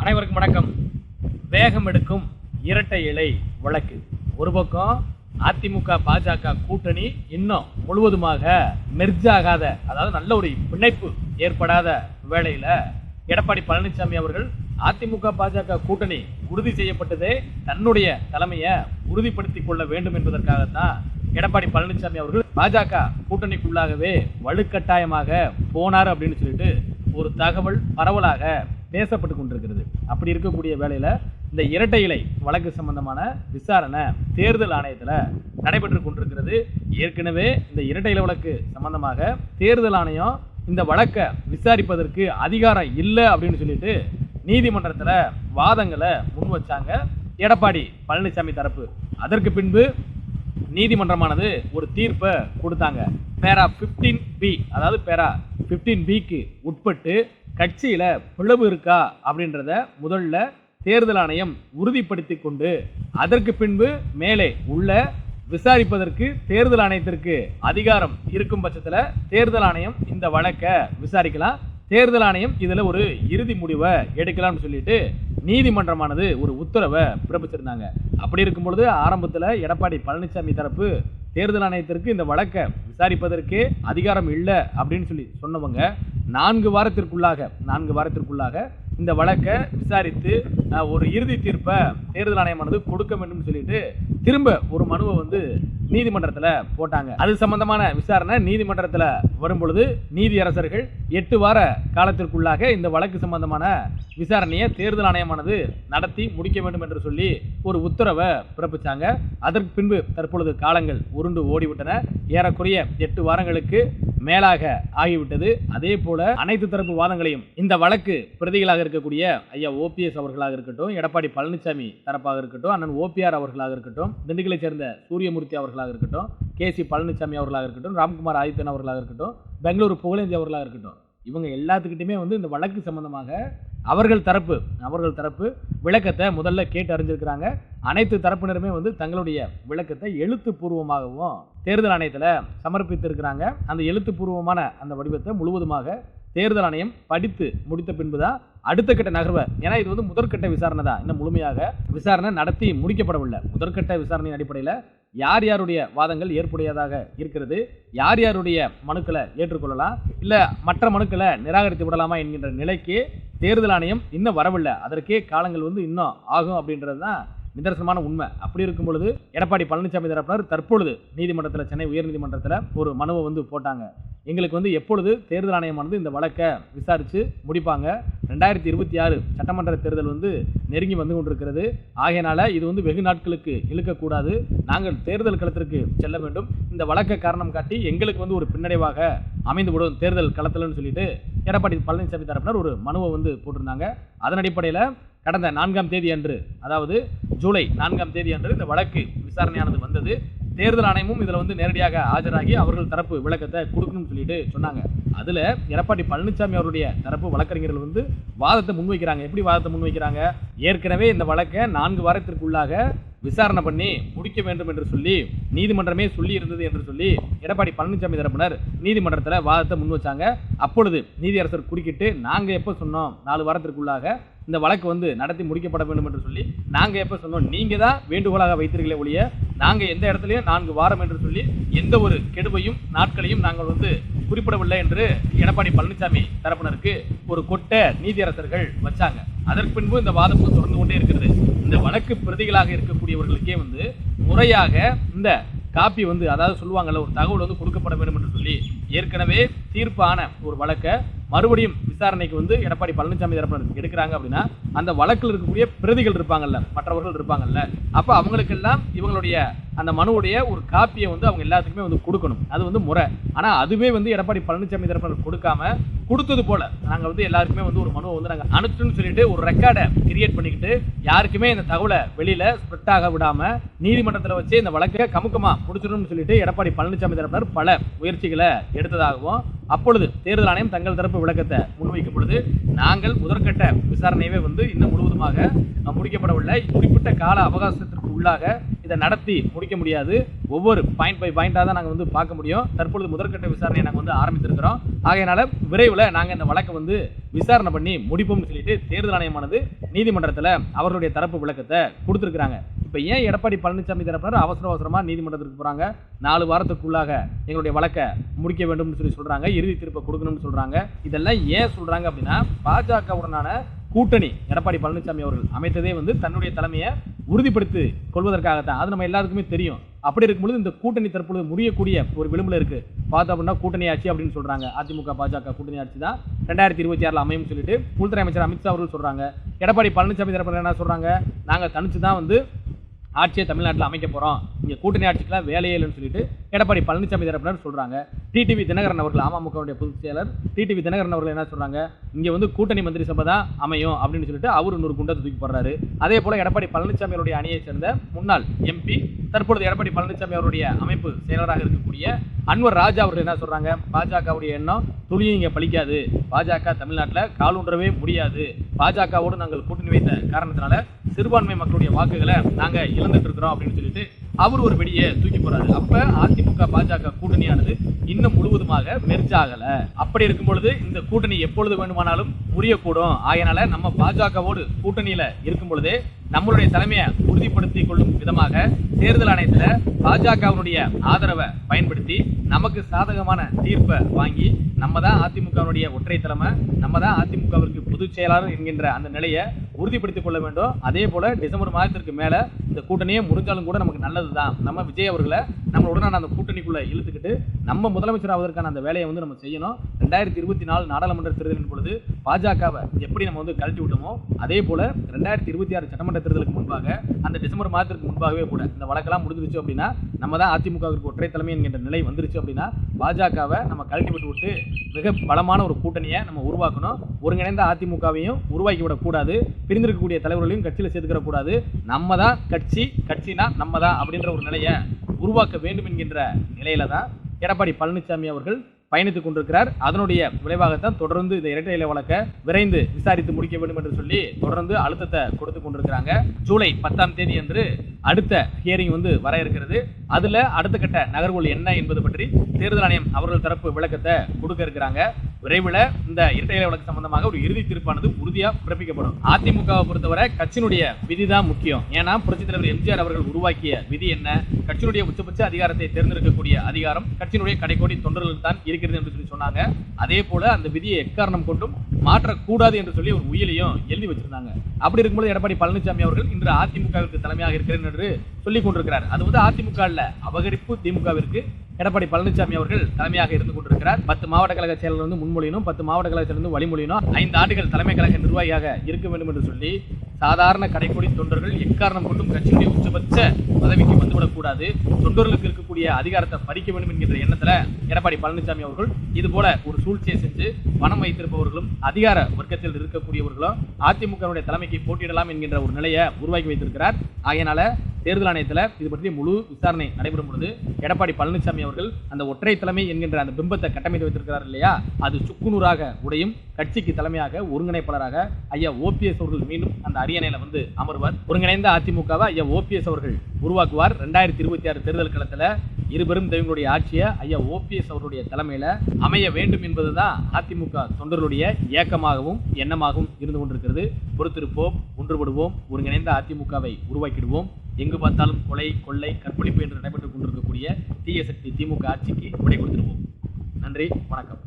அனைவருக்கும் வணக்கம். வேகம் எடுக்கும் இரட்டை இலை வழக்கு. ஒரு பக்கம் அதிமுக பாஜக கூட்டணி இன்னும் முழுவதுமாக மெர்ஜ் ஆகாத அதாவது நல்ல ஒரு பிணைப்பு ஏற்படாத வேளையில் எடப்பாடி பழனிசாமி அவர்கள் அதிமுக பாஜக கூட்டணி உறுதி செய்யப்பட்டதே தன்னுடைய தலைமையை உறுதிப்படுத்திக் கொள்ள வேண்டும் என்பதற்காகத்தான் எடப்பாடி பழனிசாமி அவர்கள் பாஜக கூட்டணிக்குள்ளாகவே வலுக்கட்டாயமாக போனார் அப்படின்னு சொல்லிட்டு ஒரு தகவல் பரவலாக பேசப்பட்டு கொண்டிருக்கிறது. அப்படி இருக்கக்கூடிய வேலையில் இந்த இரட்டை இலை வழக்கு சம்பந்தமான விசாரணை தேர்தல் ஆணையத்தில் நடைபெற்று கொண்டிருக்கிறது. ஏற்கனவே இந்த இரட்டை இலை வழக்கு சம்பந்தமாக தேர்தல் ஆணையம் இந்த வழக்கை விசாரிப்பதற்கு அதிகாரம் இல்லை அப்படின்னு சொல்லிட்டு நீதிமன்றத்தில் வாதங்களை முன் வச்சாங்க எடப்பாடி பழனிசாமி தரப்பு. அதற்கு பின்பு நீதிமன்றமானது ஒரு தீர்ப்பை கொடுத்தாங்க. பேரா 15 பி அதாவது பேரா 15 பிக்கு உட்பட்டு கட்சியில் பிளவு இருக்கா அப்படின்றத முதல்ல தேர்தல் ஆணையம் உறுதிப்படுத்தி கொண்டு அதற்கு பின்பு மேலே உள்ள விசாரிப்பதற்கு தேர்தல் ஆணையத்திற்கு அதிகாரம் இருக்கும் பட்சத்தில் தேர்தல் ஆணையம் இந்த வழக்கை விசாரிக்கலாம். தேர்தல் ஆணையம் இதில் ஒரு இறுதி முடிவை எடுக்கலாம்னு சொல்லிட்டு நீதிமன்றமானது ஒரு உத்தரவை பிறப்பிச்சிருந்தாங்க. அப்படி இருக்கும் பொழுது ஆரம்பத்தில் எடப்பாடி பழனிசாமி தரப்பு தேர்தல் ஆணையத்திற்கு இந்த வழக்கை விசாரிப்பதற்கே அதிகாரம் இல்லை அப்படின்னு சொல்லி சொன்னவங்க நான்கு வாரத்திற்குள்ளாக நான்கு வாரத்திற்குள்ளாக இந்த வழக்கை விசாரித்து ஒரு இறுதி தீர்ப்பை தேர்தல் ஆணையமானது கொடுக்க வேண்டும் சொல்லிட்டு திரும்ப ஒரு மனுவை வந்து நீதிமன்றத்தில் போட்டாங்க. அது சம்பந்தமான விசாரணை நீதிமன்றத்தில் வரும் பொழுது நீதியரசர்கள் எட்டு வார காலத்திற்குள்ளாக இந்த வழக்கு சம்பந்தமான விசாரணையை தேர்தல் ஆணையமானது நடத்தி முடிக்க வேண்டும் என்று சொல்லி ஒரு உத்தரவை பிறப்பிச்சாங்க. அதற்கு பின்பு தற்பொழுது காலங்கள் உருண்டு ஓடிவிட்டன. ஏறக்குறைய எட்டு வாரங்களுக்கு மேலாக ஆகிவிட்டது. அதே போல அனைத்து தரப்பு வாதங்களையும் இந்த வழக்கு பிரதிகளாக இருக்கக்கூடிய ஐயா ஓபிஎஸ் அவர்களாக இருக்கட்டும் எடப்பாடி பழனிசாமி தரப்பாக இருக்கட்டும் அண்ணன் ஓபிஆர் அவர்களாக இருக்கட்டும் திண்டுக்கலை சேர்ந்த சூரியமூர்த்தி அவர்களாக இருக்கட்டும் கே சி பழனிசாமி அவர்களாக இருக்கட்டும் ராம்குமார் ஆதித்தன் அவர்களாக இருக்கட்டும் பெங்களூரு புகழேந்தி அவர்களாக இருக்கட்டும் இவங்க எல்லாத்துக்கிட்டையுமே வந்து இந்த வழக்கு சம்பந்தமாக அவர்கள் தரப்பு அவர்கள் தரப்பு விளக்கத்தை முதல்ல கேட்டு அறிஞ்சிருக்கிறாங்க. அனைத்து தரப்பினருமே வந்து தங்களுடைய விளக்கத்தை எழுத்துப்பூர்வமாகவும் தேர்தல் ஆணையத்தில் சமர்ப்பித்திருக்கிறாங்க. அந்த எழுத்துப்பூர்வமான அந்த வடிவத்தை முழுவதுமாக தேர்தல் ஆணையம் படித்து முடித்த பின்புதான் அடுத்த கட்ட நகர்வை ஏன்னா இது வந்து முதற்கட்ட விசாரணை தான். இன்னும் முழுமையாக விசாரணை நடத்தி முடிக்கப்படவில்லை. முதற்கட்ட விசாரணையின் அடிப்படையில் யார் யாருடைய வாதங்கள் ஏற்புடையதாக இருக்கிறது? யார் யாருடைய மனுக்களை ஏற்றுக்கொள்ளலாம்? இல்லை மற்ற மனுக்களை நிராகரித்து விடலாமா என்கின்ற நிலைக்கு தேர்தல் ஆணையம் இன்னும் வரவில்லை. அதற்கே காலங்கள் வந்து இன்னும் ஆகும் அப்படின்றது தான் நிதர்சனமான உண்மை. அப்படி இருக்கும் பொழுது எடப்பாடி பழனிசாமி தரப்பினர் தற்பொழுது நீதிமன்றத்தில் சென்னை உயர்நீதிமன்றத்தில் ஒரு மனுவை வந்து போட்டாங்க. எங்களுக்கு வந்து எப்பொழுது தேர்தல் ஆணையமானது இந்த வழக்கை விசாரித்து முடிப்பாங்க. ரெண்டாயிரத்தி இருபத்தி ஆறு சட்டமன்ற தேர்தல் வந்து நெருங்கி வந்து கொண்டிருக்கிறது. ஆகையினால இது வந்து வெகு நாட்களுக்கு இழுக்கக்கூடாது. நாங்கள் தேர்தல் களத்திற்கு செல்ல வேண்டும். இந்த வழக்கை காரணம் காட்டி எங்களுக்கு வந்து ஒரு பின்னடைவாக அமைந்து விடும் தேர்தல் களத்தில்னு சொல்லிட்டு எடப்பாடி பழனிசாமி தரப்பினர் ஒரு மனுவை வந்து போட்டிருந்தாங்க. அதன் அடிப்படையில் கடந்த நான்காம் தேதி அன்று அதாவது ஜூலை நான்காம் தேதி அன்று இந்த வழக்கு விசாரணையானது வந்தது. தேர்தல் ஆணையமும் இதில் வந்து நேரடியாக ஆஜராகி அவர்கள் தரப்பு விளக்கத்தை கொடுக்கணும்னு சொல்லிட்டு சொன்னாங்க. அதில் எடப்பாடி பழனிசாமி அவருடைய தரப்பு வழக்கறிஞர்கள் வந்து வாதத்தை முன்வைக்கிறாங்க. எப்படி வாதத்தை முன்வைக்கிறாங்க? ஏற்கனவே இந்த வழக்கை நான்கு வாரத்திற்குள்ளாக விசாரணை பண்ணி முடிக்க வேண்டும் என்று சொல்லி நீதிமன்றமே சொல்லி இருந்தது என்று சொல்லி எடப்பாடி பழனிசாமி தரப்பினர் நீதிமன்றத்தில் வாதத்தை முன் வச்சாங்க அப்பொழுது நீதியரசர் குறுக்கிட்டு நாங்கள் எப்போ சொன்னோம்? நாலு வாரத்திற்குள்ளாக இந்த வழக்கு வந்து நடத்தி முடிக்கப்பட வேண்டும் என்று சொல்லி நாங்கள் எப்போ சொன்னோம் நீங்கள் தான் வேண்டுகோளாக வைத்திருக்கலே ஒழிய நாங்கள் எந்த இடத்துலையும் நான்கு வாரம் என்று சொல்லி எந்த ஒரு கெடுவையும் நாட்களையும் நாங்கள் வந்து குறிப்பிடவில்லை என்று எடப்பாடி பழனிசாமி தரப்பினருக்கு ஒரு கொட்ட நீதியரசர்கள் வச்சாங்க. அதற்கு பின்பு இந்த வாதம் தொடர்ந்து கொண்டே இருக்கிறது. இந்த வழக்கு பிரதிகளாக இருக்கக்கூடியவர்களுக்கே வந்து முறையாக இந்த காப்பி வந்து அதாவது சொல்லுவாங்கல்ல ஒரு தகவல் வந்து கொடுக்கப்பட வேண்டும் என்று சொல்லி ஏற்கனவே தீர்ப்பான ஒரு வழக்கை மறுபடியும் விசாரணைக்கு வந்து எடப்பாடி பழனிசாமி தரப்பில் எடுக்கிறாங்க அப்படின்னா அந்த வழக்கில் இருக்கக்கூடிய பிரதிகள் இருப்பாங்கல்ல மற்றவர்கள் இருப்பாங்கல்ல அப்போ அவங்களுக்கெல்லாம் இவங்களுடைய அந்த மனுவுடைய ஒரு காப்பியை வந்து அவங்க எல்லாத்துக்குமே வந்து கொடுக்கணும். அது வந்து முறை. ஆனால் அதுவே வந்து எடப்பாடி பழனிசாமி தரப்பில் கொடுக்காம கொடுத்தது போல நாங்கள் வந்து எல்லாருக்குமே வந்து ஒரு மனுவை வந்து நாங்கள் அனுப்பிச்சுன்னு சொல்லிட்டு ஒரு ரெக்கார்டை கிரியேட் பண்ணிக்கிட்டு யாருக்குமே இந்த தகவலை வெளியில ஸ்ப்ரெட் ஆக விடாம நீதிமன்றத்தில் வச்சு இந்த வழக்கை கமுக்கமா முடிச்சிடணும்னு சொல்லிட்டு எடப்பாடி பழனிசாமி தரப்பினர் பல முயற்சிகளை எடுத்ததாகவும் அப்பொழுது தேர்தல் ஆணையம் தங்கள் தரப்பு விளக்கத்தை முன்வைக்கும் பொழுது நாங்கள் முதற்கட்ட விசாரணையவே வந்து இன்னும் முழுவதுமாக முடிக்கப்படவில்லை குறிப்பிட்ட கால அவகாசத்திற்கு உள்ளாக இதை நடத்தி முடிக்க முடியாது. ஒவ்வொரு பாயிண்ட் பை பாயிண்டாக தான் நாங்கள் வந்து பார்க்க முடியும். தற்பொழுது முதற்கட்ட விசாரணையை நாங்கள் வந்து ஆரம்பித்திருக்கிறோம். ஆகையினால விரைவில் நாங்கள் இந்த வழக்கை வந்து விசாரணை பண்ணி முடிப்போம்னு சொல்லிட்டு தேர்தல் ஆணையமானது நீதிமன்றத்தில் அவர்களுடைய தரப்பு விளக்கத்தை கொடுத்துருக்குறாங்க. இப்போ ஏன் எடப்பாடி பழனிசாமி தரப்பினர் அவசர அவசரமாக நீதிமன்றத்துக்கு போகிறாங்க நாலு வாரத்துக்குள்ளாக எங்களுடைய வழக்கை முடிக்க வேண்டும்னு சொல்லி சொல்கிறாங்க இறுதி தீர்ப்பை கொடுக்கணும்னு சொல்கிறாங்க இதெல்லாம் ஏன் சொல்கிறாங்க அப்படின்னா பாஜகவுடனான கூட்டணி எடப்பாடி பழனிசாமி அவர்கள் அமைத்ததே வந்து தன்னுடைய தலைமையை உறுதிப்படுத்தி கொள்வதற்காகத்தான். அது நம்ம எல்லாருக்குமே தெரியும். அப்படி இருக்கும்பொழுது இந்த கூட்டணி தற்பொழுது முறியக்கூடிய ஒரு விளிம்புல இருக்கு. பார்த்தோம் அப்படின்னா கூட்டணி ஆட்சி அப்படின்னு சொல்றாங்க. அதிமுக பாஜக கூட்டணி ஆட்சி தான் ரெண்டாயிரத்தி இருபத்தி ஆறில் அமையும் சொல்லிட்டு உள்துறை அமைச்சர் அமித்ஷா அவர்கள் சொல்றாங்க. எடப்பாடி பழனிசாமி தரப்பில் என்ன சொல்றாங்க? நாங்கள் தனிச்சு தான் வந்து ஆட்சியை தமிழ்நாட்டில் அமைக்க போகிறோம் இங்கே கூட்டணி ஆட்சிக்கெல்லாம் வேலையே இல்லைன்னு சொல்லிட்டு எடப்பாடி பழனிசாமி தரப்பினர் சொல்கிறாங்க டிடிவி தினகரன் அவர்கள் அமமுகவுடைய பொதுச் செயலர். டிடிவி தினகரன் அவர்கள் என்ன சொல்கிறாங்க இங்கே வந்து கூட்டணி மந்திரி சபை தான் அமையும் அப்படின்னு சொல்லிட்டு அவர் இன்னொரு குண்டத்தை தூக்கி போடுறாரு. அதே போல் எடப்பாடி பழனிசாமி அவருடைய அணியைச் சேர்ந்த முன்னாள் எம்பி தற்பொழுது எடப்பாடி பழனிசாமி அவருடைய அமைப்பு செயலராக இருக்கக்கூடிய அன்வர் ராஜா அவர்கள் என்ன சொல்கிறாங்க பாஜகவுடைய எண்ணம் துளியும் இங்கே பலிக்காது பாஜக தமிழ்நாட்டில் காலூன்றவே முடியாது. பாஜகவோடு நாங்கள் கூட்டணி வைத்த காரணத்தினால சிறுபான்மை மக்களுடைய வாக்குகளை நாங்கள் இழந்துட்டு இருக்கிறோம் அப்படின்னு சொல்லிட்டு அவர் ஒரு வெடியை தூக்கி போறாரு. அப்ப அதிமுக பாஜக கூட்டணியானது இன்னும் முழுவதுமாக மெர்ஜ் ஆகல. அப்படி இருக்கும் பொழுது இந்த கூட்டணி எப்பொழுது வேண்டுமானாலும் புரியக்கூடும் ஆகையினால நம்ம பாஜகவோடு கூட்டணியில இருக்கும் பொழுதே நம்மளுடைய தலைமையை உறுதிப்படுத்திக் கொள்ளும் விதமாக தேர்தல் ஆணையத்தில் பாஜகவினுடைய ஆதரவை பயன்படுத்தி நமக்கு சாதகமான தீர்ப்பை வாங்கி நம்ம தான் அதிமுகவினுடைய ஒற்றை தலைமை நம்ம தான் அதிமுகவிற்கு பொதுச் செயலாளர் என்கின்ற அந்த நிலையை உறுதிப்படுத்திக் கொள்ள வேண்டும். அதே போல டிசம்பர் மாதத்திற்கு மேலே இந்த கூட்டணியே முடிஞ்சாலும் கூட நமக்கு நல்லது தான் நம்ம விஜய் அவர்களை நம்மளுடன் அந்த கூட்டணிக்குள்ளே இழுத்துக்கிட்டு நம்ம முதலமைச்சர் ஆவதற்கான அந்த வேலையை வந்து நம்ம செய்யணும். ரெண்டாயிரத்தி இருபத்தி நாலு நாடாளுமன்ற தேர்தலின் பொழுது பாஜகவை எப்படி நம்ம வந்து கழட்டி விட்டோமோ அதே போல ரெண்டாயிரத்தி இருபத்தி ஆறு சட்டமன்ற தேர்தலுக்கு முன்பாக அந்த டிசம்பர் மாதத்திற்கு முன்பாகவே கூட இந்த வழக்கெல்லாம் முடிஞ்சிருச்சு அப்படின்னா நம்ம தான் அதிமுகவிற்கு ஒற்றை தலைமை என்கின்ற நிலை வந்துருச்சு அப்படின்னா பாஜகவை நம்ம கழட்டி விட்டு விட்டு மிக பலமான ஒரு கூட்டணியை நம்ம உருவாக்கணும். ஒருங்கிணைந்த அதிமுகவையும் உருவாக்கி விடக்கூடாது. பிரிந்திருக்கக்கூடிய தலைவர்களையும் கட்சியில் சேர்த்துக்கிடக்கூடாது நம்ம தான் கட்சி கட்சினா நம்ம தான் அப்படின்ற ஒரு நிலையை உருவாக்க வேண்டும் என்கின்ற நிலையில தான் எடப்பாடி பழனிசாமி அவர்கள் பயணித்துக் கொண்டிருக்கிறார். அதனுடைய விளைவாகத்தான் தொடர்ந்து இந்த இரட்டை இலை வழக்க விரைந்து விசாரித்து முடிக்க வேண்டும் என்று சொல்லி தொடர்ந்து அழுத்தத்தை கொடுத்து கொண்டிருக்கிறாங்க. ஜூலை பத்தாம் தேதி அன்று அடுத்த ஹியரிங் வந்து வர இருக்கிறது. அதுல அடுத்த கட்ட நகர்வுகள் என்ன என்பது பற்றி தேர்தல் ஆணையம் அவர்கள் தரப்பு விளக்கத்தை கொடுக்க இருக்கிறாங்க. விரைவில் இந்த இரட்டை வழக்கு சம்பந்தமாக ஒரு இறுதி தீர்ப்பானது உறுதியாக பிறப்பிக்கப்படும். அதிமுகவை பொறுத்தவரை கட்சியினுடைய விதி தான் முக்கியம். ஏன்னா புரட்சித் தலைவர் எம்ஜிஆர் அவர்கள் உருவாக்கிய விதி என்ன? கட்சியினுடைய உச்சபட்ச அதிகாரத்தை தேர்ந்தெடுக்கக்கூடிய அதிகாரம் கட்சியினுடைய கடைக்கோடி தொண்டர்களுக்கு தான் இருக்கிறது என்று சொல்லி சொன்னாங்க. அதே போல அந்த விதியை எக்காரணம் கொண்டும் மாற்றக்கூடாது என்று சொல்லி ஒரு உயிலையும் எழுதி வச்சிருந்தாங்க. அப்படி இருக்கும்போது எடப்பாடி பழனிசாமி அவர்கள் இன்று அதிமுகவிற்கு தலைமையாக இருக்கிறேன் என்று சொல்லிக் கொண்டிருக்கிறார். அது வந்து அதிமுக இல்ல அபகரிப்பு திமுகவிற்கு எடப்பாடி பழனிசாமி அவர்கள் தலைமையாக இருந்து கொண்டிருக்கிறார். பத்து மாவட்ட கழக செயலர் வந்து முன்மொழியினும் பத்து மாவட்ட கழகத்திலிருந்து வழிமொழியினும் ஐந்து ஆண்டுகள் தலைமை கழக நிர்வாகியாக இருக்க வேண்டும் என்று சொல்லி சாதாரண கடைக்கொடி தொண்டர்கள் எக்காரணம் கொண்டும் கட்சியுடைய உச்சபட்ச பதவிக்கு வந்துவிடக்கூடாது தொண்டர்களுக்கு இருக்கக்கூடிய அதிகாரத்தை பறிக்க வேண்டும் என்கின்ற எண்ணத்துல எடப்பாடி பழனிசாமி அவர்கள் இது போல ஒரு சூழ்ச்சியை செஞ்சு பணம் வைத்திருப்பவர்களும் அதிகார வர்க்கத்தில் இருக்கக்கூடியவர்களும் அதிமுகவுடைய தலைமைக்கு போட்டியிடலாம் என்கின்ற ஒரு நிலையை உருவாக்கி வைத்திருக்கிறார். ஆகையினால தேர்தல் ஆணையத்தில் இது பற்றி முழு விசாரணை நடைபெறும் பொழுது எடப்பாடி பழனிசாமி அவர்கள் அந்த ஒற்றை தலைமை என்கின்ற அந்த பிம்பத்தை கட்டமைத்து வைத்திருக்கிறார் இல்லையா? அது சுக்குநூறாக உடையும். கட்சிக்கு தலைமையாக ஒருங்கிணைப்பாளராக ஐயா ஓபிஎஸ் அவர்கள் மீண்டும் அந்த அரியணையில வந்து அமர்வார். ஒருங்கிணைந்த அதிமுகவை ஐயா ஓபிஎஸ் அவர்கள் உருவாக்குவார். ரெண்டாயிரத்தி இருபத்தி ஆறு தேர்தல் களத்தில் இருபெரும் தெய்வங்களுடைய ஆட்சியை ஐயா ஓபிஎஸ் அவருடைய தலைமையில் அமைய வேண்டும் என்பதுதான் அதிமுக தொண்டர்களுடைய ஏக்கமாகவும் எண்ணமாகவும் இருந்து கொண்டிருக்கிறது. பொறுத்திருப்போம் ஒன்றுபடுவோம் ஒருங்கிணைந்த அதிமுகவை உருவாக்கிடுவோம். எங்கு பார்த்தாலும் கொலை கொள்ளை கற்பழிப்பு என்று நடைபெற்றுக் கொண்டிருக்கக்கூடிய தீய சக்தி திமுக ஆட்சிக்கு விடை கொடுத்துருவோம் நன்றி வணக்கம்.